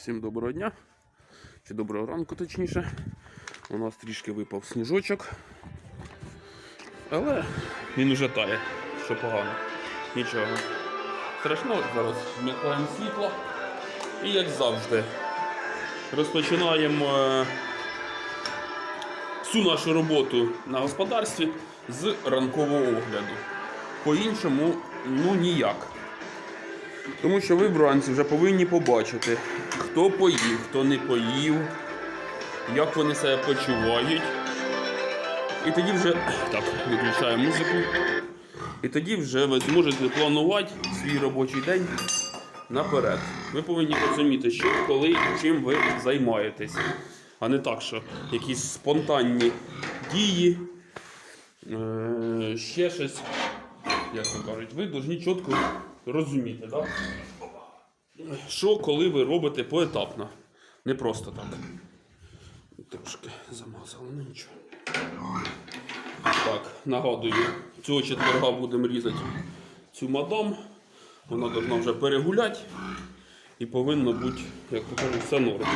Всім доброго дня. Чи доброго ранку, точніше. У нас трішки випав сніжочок. Але він уже тає, що погано. Нічого. Страшно, зараз вмикаємо світло. І як завжди, розпочинаємо е, всю нашу роботу на господарстві з ранкового огляду. По-іншому, ну ніяк. Тому що ви вранці вже повинні побачити, хто поїв, хто не поїв, як вони себе почувають. І тоді вже так, виключаємо музику. І тоді вже ви зможете планувати свій робочий день наперед. Ви повинні розуміти, що коли і чим ви займаєтесь. А не так, що якісь спонтанні дії, е, ще щось як то кажуть, ви повинні чітко розуміти, да? що коли ви робите поетапно. Не просто так. Трошки замазало, ну нічого. Так, нагадую, цього четверга будемо різати цю мадам. Вона повинна вже перегуляти і повинно бути, як то кажуть, все норм.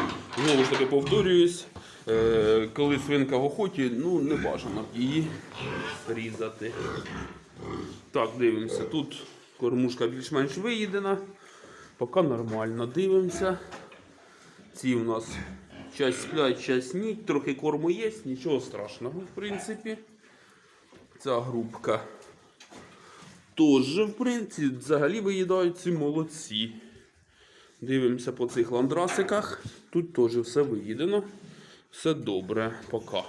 Знову ж таки повторююсь, е, коли свинка в охоті, ну не бажано її різати. Так, дивимося. Тут кормушка більш-менш виїдена. Поки нормально дивимося. Ці у нас часть сплять, часть ні. Трохи корму є, нічого страшного, в принципі. Ця грубка теж, в принципі, взагалі виїдають ці молодці. Дивимося по цих ландрасиках. Тут теж все виїдено. Все добре, поки.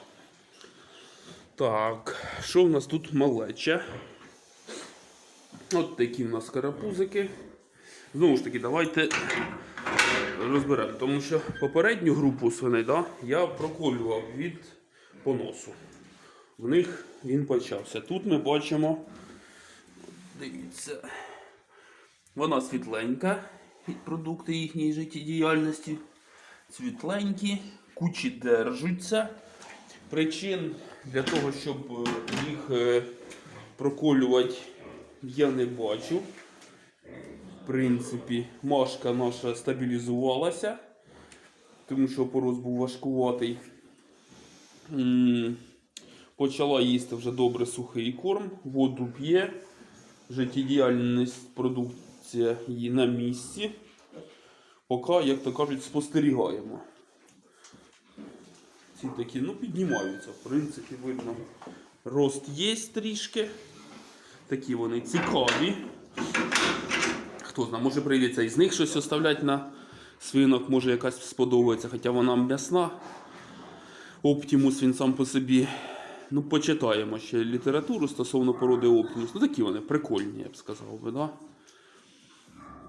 Так, що в нас тут малече? От такі в нас карапузики. Знову ж таки, давайте розберемо. Тому що попередню групу свиней да, я проколював від поносу. В них він почався. Тут ми бачимо, дивіться, вона світленька, продукти їхньої життєдіяльності. Світленькі, кучі держаться. Причин для того, щоб е, їх е, проколювати, я не бачу. В принципі, машка наша стабілізувалася, тому що порос був важкуватий. Почала їсти вже добре сухий корм, воду п'є, життєдіяльність продукція її на місці. Поки, як то кажуть, спостерігаємо. Ці такі, ну, піднімаються, в принципі, видно. Рост є трішки. Такі вони цікаві. Хто знає, може прийдеться із них щось оставляти на свинок, може якась сподобається, хоча вона м'ясна. Оптимус він сам по собі. Ну, почитаємо ще літературу стосовно породи Оптимус. Ну такі вони прикольні, я б сказав би, да?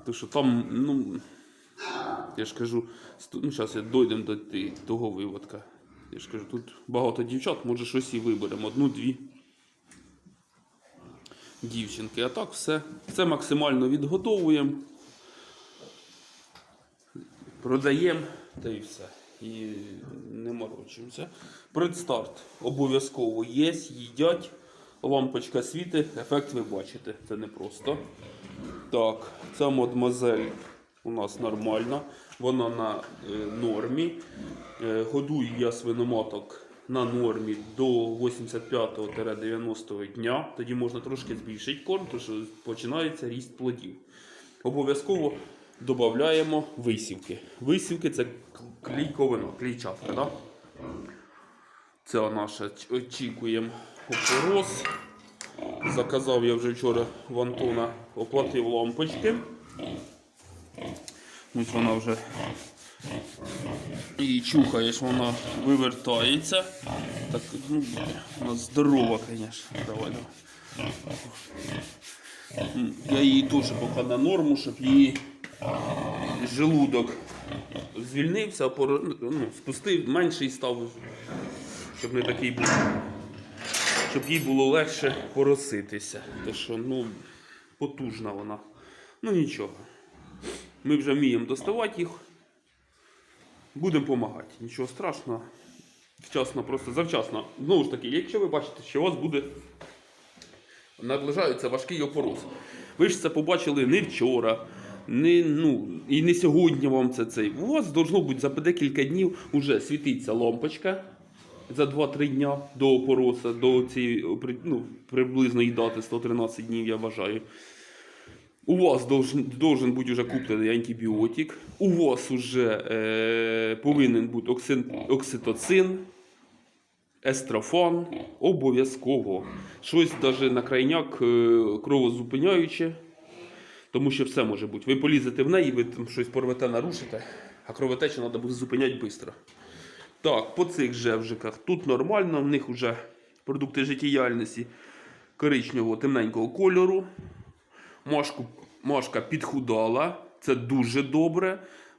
Тому що там, ну, я ж кажу, ну, зараз дійдемо до того виводка. Я ж кажу, тут багато дівчат, може щось і виберемо. Одну-дві дівчинки. А так все. Все максимально відготовуємо. Продаємо та і все. І не морочимося. Предстарт обов'язково є, їдять. Лампочка світить, ефект ви бачите. Це не просто. Так, ця мадмазель у нас нормальна. Вона на е, нормі. Е, годую я свиноматок на нормі до 85-90 дня. Тоді можна трошки збільшити корм, тому що починається ріст плодів. Обов'язково додаємо висівки. Висівки це клійковина, клійчатка. Да? Це наша очікуємо опорос. Заказав я вже вчора в Антона, оплатив лампочки. Ось вона вже і чухаєш, вона вивертається. Так, ну, вона здорова, звісно. Давай. Я її теж поки на норму, щоб її желудок звільнився, поро- ну, спустив, менший став, щоб не такий був. Щоб їй було легше пороситися. Тому що, ну, потужна вона. Ну нічого. Ми вже вміємо доставати їх. Будемо допомагати. Нічого страшного. Вчасно, просто завчасно. Знову ж таки, якщо ви бачите, що у вас буде наближається важкий опороз. Ви ж це побачили не вчора, Не, ну, і не сьогодні вам це цей. У вас должно бути за декілька днів уже світиться лампочка за 2-3 дня до опороса, до цієї ну, приблизної дати 113 днів, я вважаю. У вас должен, должен бути вже куплений антибіотик. У вас вже е, повинен бути оксин, окситоцин, естрофан. Обов'язково. Щось навіть на крайняк е, кровозупиняюче. Тому що все може бути. Ви полізете в неї, ви там щось порвете, нарушите, а кровотечу треба буде зупиняти швидко. Так, по цих жевжиках тут нормально, в них вже продукти життєдіяльності коричневого темненького кольору. Машку, Машка підхудала, це дуже добре.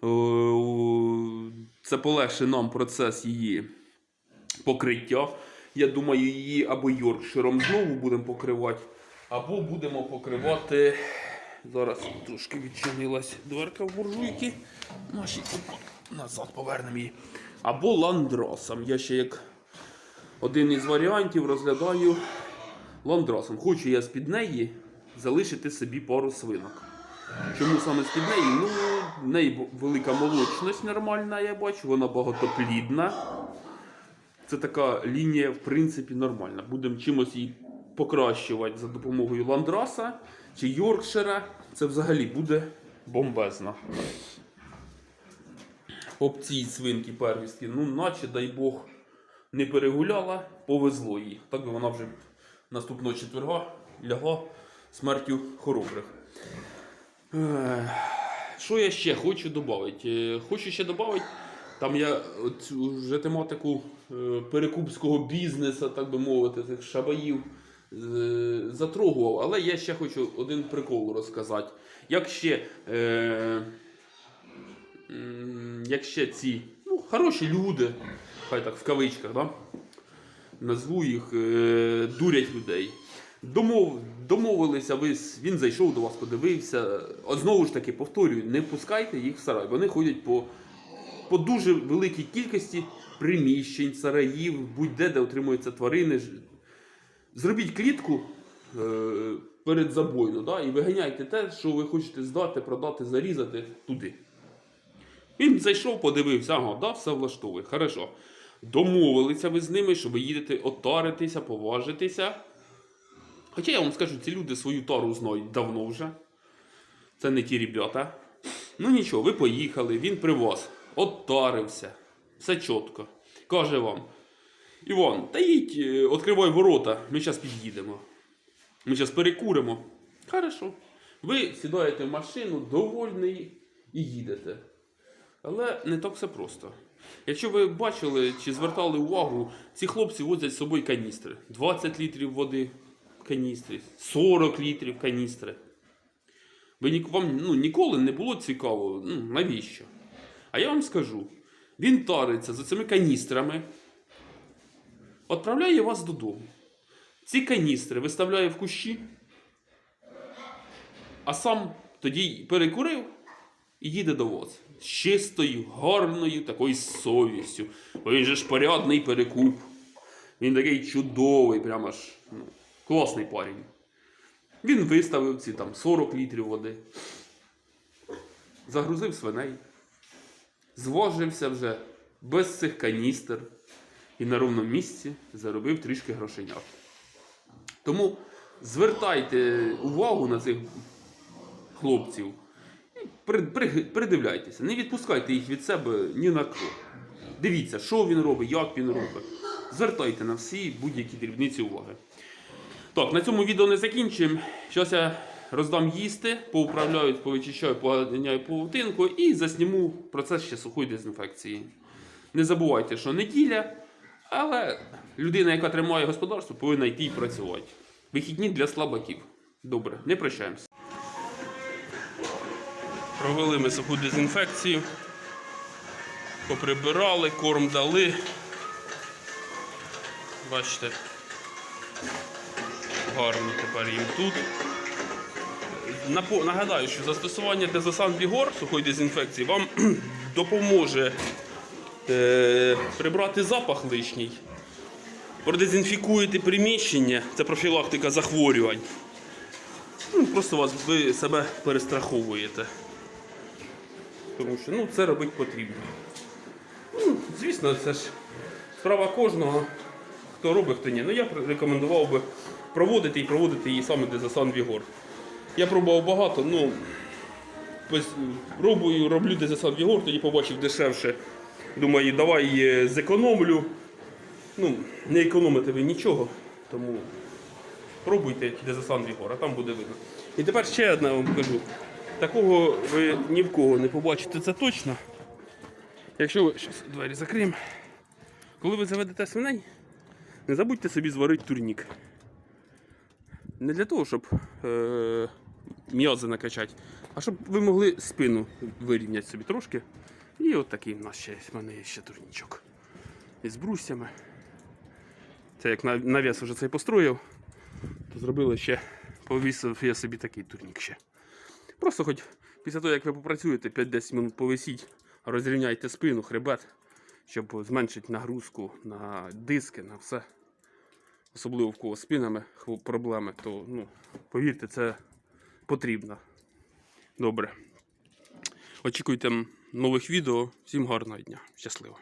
Е, Це полегшить нам процес її покриття. Я думаю, її або Йоркширом знову будемо покривати, або будемо покривати. Зараз трошки відчинилась дверка в буржуйки. Наші назад повернемо її. Або ландросом. Я ще як один із варіантів розглядаю ландросом. Хочу я з-під неї залишити собі пару свинок. Чому саме з-під неї? Ну, в неї велика молочність нормальна, я бачу, вона багатоплідна. Це така лінія, в принципі, нормальна. Будемо чимось її покращувати за допомогою ландраса чи Йоркшира. Це взагалі буде бомбезно. Об цій свинки первістки, ну, наче, дай Бог, не перегуляла, повезло їй. Так би вона вже наступного четверга лягла смертю хоробрих. Що я ще хочу додати? Хочу ще додати, там я цю вже тематику е, перекупського бізнесу, так би мовити, цих шабаїв е, затрогував, але я ще хочу один прикол розказати. Як ще, е, як ще ці ну, хороші люди, хай так в кавичках, да? назву їх, е, дурять людей. Домов, домовилися, ви, він зайшов до вас, подивився. От знову ж таки, повторюю, не пускайте їх в сарай. Вони ходять по, по дуже великій кількості приміщень, сараїв, будь-де, де утримуються тварини. Зробіть клітку е, перед забойну, да, і виганяйте те, що ви хочете здати, продати, зарізати туди. Він зайшов, подивився, ага, да, все влаштовує. Хорошо. Домовилися ви з ними, що ви їдете отаритися, поважитися. Хоча я вам скажу, ці люди свою тару знають давно вже. Це не ті ребята. Ну нічого, ви поїхали, він при вас. Оттарився. Все чітко. Каже вам. Іван, та їдь, е, відкривай ворота, ми зараз під'їдемо. Ми зараз перекуримо. Хорошо. Ви сідаєте в машину, довольний і їдете. Але не так все просто. Якщо ви бачили чи звертали увагу, ці хлопці возять з собою каністри. 20 літрів води в каністрі, 40 літрів каністри. Ви вам ну, ніколи не було цікаво, ну, навіщо? А я вам скажу: він тариться за цими каністрами, відправляє вас додому. Ці каністри виставляє в кущі, а сам тоді перекурив і їде до вас. З чистою, гарною такою совістю. Він же ж порядний перекуп. Він такий чудовий, прямо ж ну, класний парень. Він виставив ці там 40 літрів води. Загрузив свиней. Зважився вже без цих каністр. І на ровному місці заробив трішки грошенят. Тому звертайте увагу на цих хлопців. І при- при- Придивляйтеся, не відпускайте їх від себе ні на крок. Дивіться, що він робить, як він робить. Звертайте на всі будь-які дрібниці уваги. Так, на цьому відео не закінчуємо. Зараз я роздам їсти, поуправляю, повичищаю, поганяю павутинку і засніму процес ще сухої дезінфекції. Не забувайте, що неділя, але людина, яка тримає господарство, повинна йти і працювати. Вихідні для слабаків. Добре, не прощаємося. Провели ми суху дезінфекцію. Поприбирали, корм дали. Бачите, гарно тепер їм тут. Нагадаю, що застосування дезосан Бігор сухої дезінфекції вам допоможе е, прибрати запах лишній, продезінфікуєте приміщення, це профілактика захворювань. Ну, просто вас ви себе перестраховуєте. Тому що ну, це робити потрібно. Ну, звісно, це ж справа кожного, хто робить, хто ні. Ну я рекомендував би проводити і проводити її саме Дезасан Вігор. Я пробував багато, ну пробую, роблю Дезасан Вігор, тоді побачив дешевше. Думаю, давай зекономлю. Ну, не економите ви нічого, тому пробуйте Дезасан Вігор, а там буде видно. І тепер ще одне вам кажу. Такого ви ні в кого не побачите, це точно. Якщо ви щас двері закриємо. Коли ви заведете свиней, не забудьте собі зварити турнік. Не для того, щоб е- м'язи накачати, а щоб ви могли спину вирівняти собі трошки. І от такий в нас ще. В мене є ще турнічок. Із брусьями. Це як навіс вже цей построїв, то зробили ще, повісив я собі такий турнік ще. Просто хоч після того, як ви попрацюєте 5-10 минут повисіть, розрівняйте спину, хребет, щоб зменшити нагрузку на диски, на все. Особливо в кого спинами хво- проблеми, то ну, повірте, це потрібно. Добре. Очікуйте нових відео. Всім гарного дня. Щасливо.